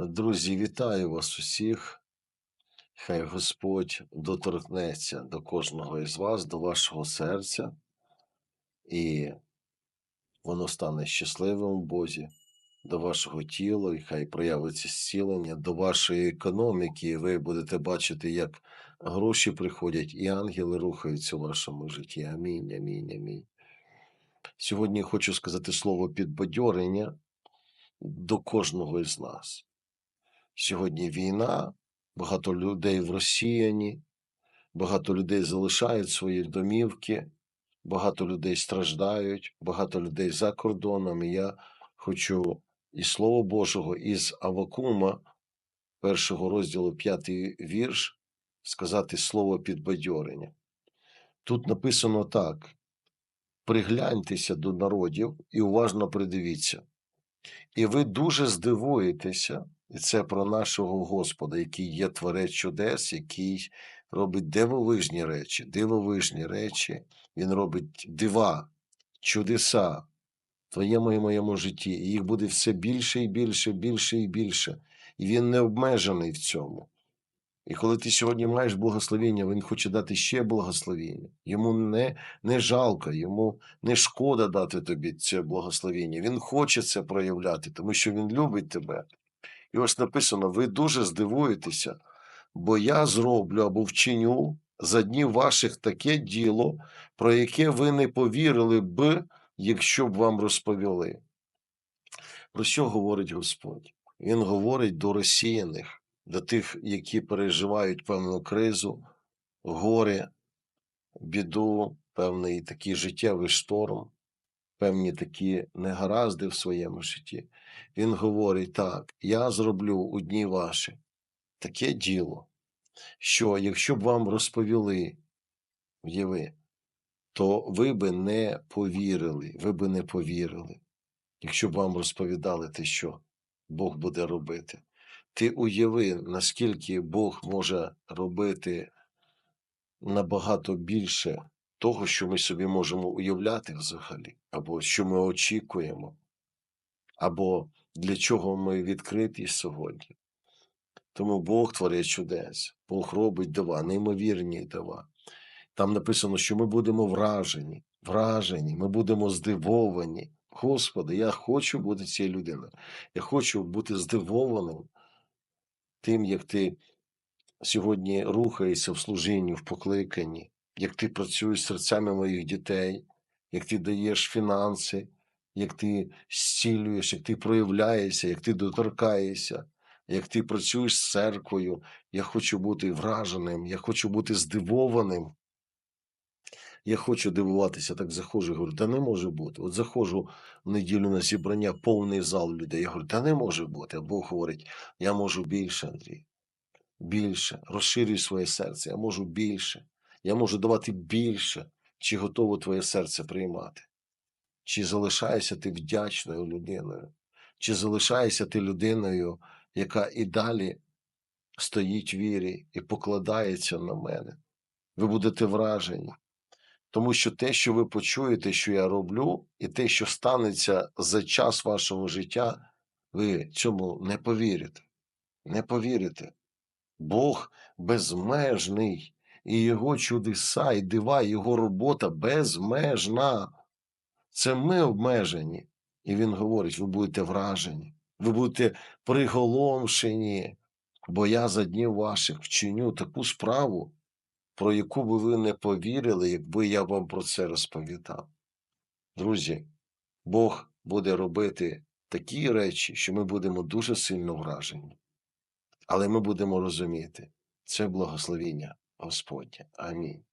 Друзі, вітаю вас усіх. Хай Господь доторкнеться до кожного із вас, до вашого серця, і воно стане щасливим у Бозі, до вашого тіла, і хай проявиться зцілення, до вашої економіки, і ви будете бачити, як гроші приходять, і ангели рухаються у вашому житті. Амінь, амінь, амінь. Сьогодні хочу сказати слово підбадьорення до кожного із нас. Сьогодні війна, багато людей в розсіяні, багато людей залишають свої домівки, багато людей страждають, багато людей за кордоном. І я хочу із Слова Божого, із Авакума, першого розділу, п'ятий вірш, сказати слово підбадьорення. Тут написано так: пригляньтеся до народів і уважно придивіться. І ви дуже здивуєтеся, і це про нашого Господа, який є творець чудес, який робить дивовижні речі, дивовижні речі. Він робить дива, чудеса в твоєму і моєму житті. І їх буде все більше і більше, більше і більше. І він не обмежений в цьому. І коли ти сьогодні маєш благословіння, він хоче дати ще благословіння. Йому не, не жалко, йому не шкода дати тобі це благословіння. Він хоче це проявляти, тому що він любить тебе. І ось написано: ви дуже здивуєтеся, бо я зроблю або вчиню за днів ваших таке діло, про яке ви не повірили б, якщо б вам розповіли. Про що говорить Господь? Він говорить до розсіяних, до тих, які переживають певну кризу, горе, біду, певний такий життєвий шторм, певні такі негаразди в своєму житті. Він говорить так: я зроблю у дні ваші таке діло, що якщо б вам розповіли, уяви, то ви би не повірили, ви би не повірили, якщо б вам розповідали те, що Бог буде робити. Ти уяви, наскільки Бог може робити набагато більше того, що ми собі можемо уявляти взагалі, або що ми очікуємо, або для чого ми відкриті сьогодні. Тому Бог творить чудес, Бог робить дива, неймовірні дива. Там написано, що ми будемо вражені, вражені, ми будемо здивовані. Господи, я хочу бути цією людиною. Я хочу бути здивованим тим, як ти сьогодні рухаєшся в служінні, в покликанні, як ти працюєш з серцями моїх дітей, як ти даєш фінанси, як ти зцілюєш, як ти проявляєшся, як ти доторкаєшся, як ти працюєш з церквою. Я хочу бути враженим, я хочу бути здивованим. Я хочу дивуватися, так заходжу, говорю, та не може бути. От заходжу в неділю на зібрання, повний зал людей. Я говорю, та не може бути. А Бог говорить, я можу більше, Андрій. Більше. Розширюй своє серце, я можу більше. Я можу давати більше, чи готово твоє серце приймати. Чи залишаєшся ти вдячною людиною, чи залишаєшся ти людиною, яка і далі стоїть в вірі і покладається на мене. Ви будете вражені. Тому що те, що ви почуєте, що я роблю, і те, що станеться за час вашого життя, ви цьому не повірите. Не повірите. Бог безмежний, і Його чудеса, і дива, і Його робота безмежна. Це ми обмежені. І Він говорить: ви будете вражені, ви будете приголомшені, бо я за днів ваших вчиню таку справу, про яку би ви не повірили, якби я вам про це розповідав. Друзі, Бог буде робити такі речі, що ми будемо дуже сильно вражені. Але ми будемо розуміти, це благословіння Господнє. Амінь.